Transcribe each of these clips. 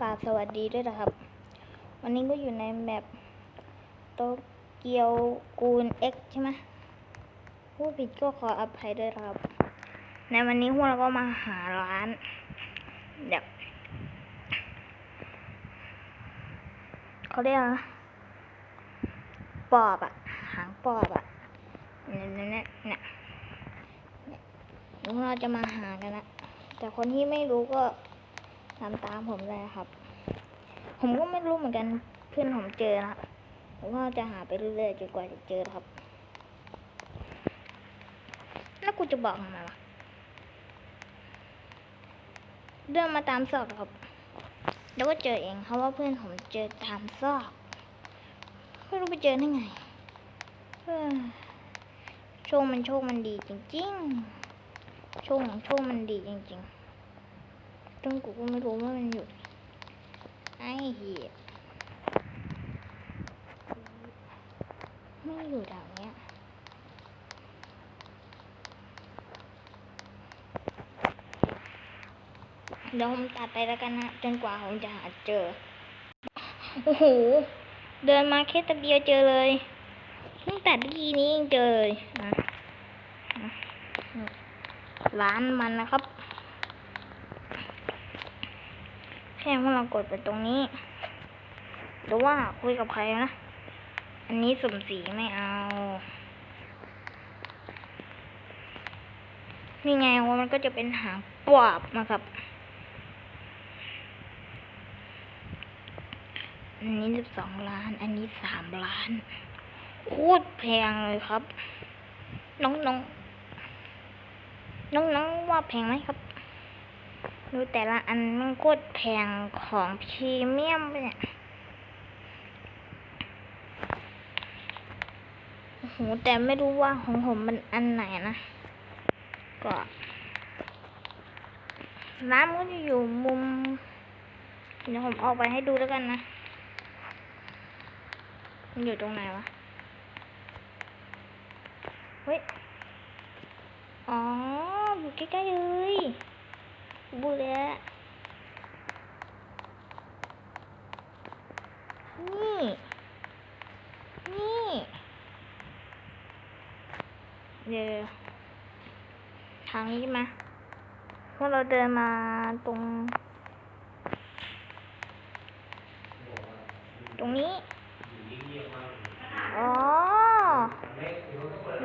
กราบสวัสดีด้วยนะครับ วันนี้ก็อยู่ในแมปโตเกียวกูน X ใช่ไหมผู้ผิดก็ขออภัยด้วยครับ ในวันนี้พวกเราก็มาหาร้านแบบเขาเรียกปอบอะหางปอบอะเนี่ยเนี่ยเนี่ยเนี่ยเนี่ยพวกเราจะมาหากันนะแต่คนที่ไม่รู้ก็ ทำตามผมเลยครับ ผมก็ไม่รู้เหมือนกันเพื่อนผมเจอนะครับผมก็จะหาไปเรื่อยๆจนกว่าจะเจอครับ แล้วกูจะบอกทำไมวะเดินมาตามซอกครับ แล้วก็เจอเองเพราะว่าเพื่อนผมเจอตามซอกไม่รู้ไปเจอได้ไงโชคมันโชคมันดีจริง ๆ โชคของโชคมันดีจริง ๆ ซึ่งกูก็ไม่รู้ว่ามันอยู่ไอ้เหี้ยไม่อยู่แถวเนี้ยเดี๋ยวผมตัดไปแล้วกันนะจนกว่าผมจะหาเจอ โอ้โห เดินมาแค่ตะเดียวเจอเลยเพิ่งตัดเมื่อกี้นี้เองเจอเลยนะร้านมันนะครับ แค่พวกเรากดไปตรงนี้ หรือว่าคุยกับใครนะ อันนี้สมสีไม่เอา นี่ไงว่ามันก็จะเป็นหางปวบนะครับ อันนี้สิบสองล้าน อันนี้สามล้าน โคตรแพงเลยครับ น้องน้องน้องน้องว่าแพงไหมครับ ดูแต่ละอันมันโคตรแพงของพรีเมียมไปเนี่ยโอ้โหแต่ไม่รู้ว่าของผมมันอันไหนนะ ก็ร้านมันก็จะอยู่มุม เดี๋ยวผมออกไปให้ดูแล้วกันนะ มันอยู่ตรงไหนวะ เฮ้ย อ๋อ อยู่ใกล้ๆเลย บูเลยนี่ นี่เดี๋ยวทางนี้ใช่ไหมพวกเราเดินมาตรง ตรงนี้ อ๋อ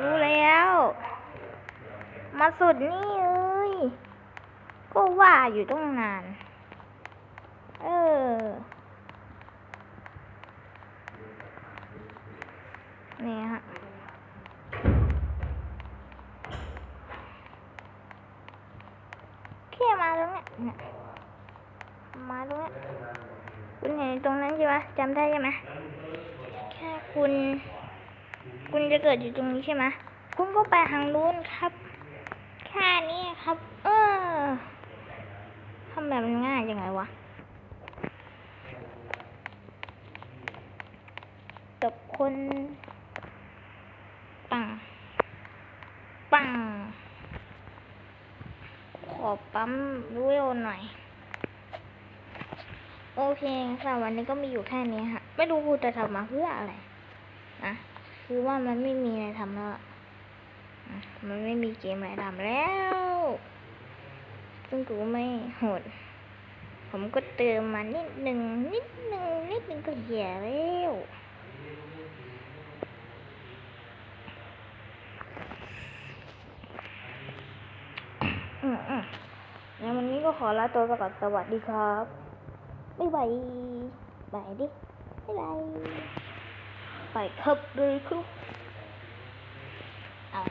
รู้แล้ว มาสุดนี่เอ้ย ว่าอยู่ต้องนาน เออ นี่ฮะ แค่มาตรงนี้เนี่ย มาตรงนี้คุณเห็นตรงนั้นใช่ไหมจำได้ใช่ไหมแค่คุณ คุณจะเกิดอยู่ตรงนี้ใช่ไหมคุณก็ไปทางนู้นครับ แค่นี้ครับ เออทำแบบมันง่ายยังไงวะ ตบคนปังปังขอปั๊มรู้เร็วหน่อย โอเคสำหรับวันนี้ก็มีอยู่แค่นี้ฮะไม่รู้กูจะทำมาเพื่ออะไรนะคือว่ามันไม่มีอะไรทำแล้วมันไม่มีเกมอะไรทำแล้ว ซึ่งกูไม่โหด ผมก็เติมมานิดหนึ่งนิดหนึ่งนิดหนึ่งก็แย่แล้ว อืมอืมแล้ววันนี้ก็ขอลาตัวไปก่อนสวัสดีครับ บ๊ายบายบายดิ บ๊ายบายไปครับเลยครับอ่า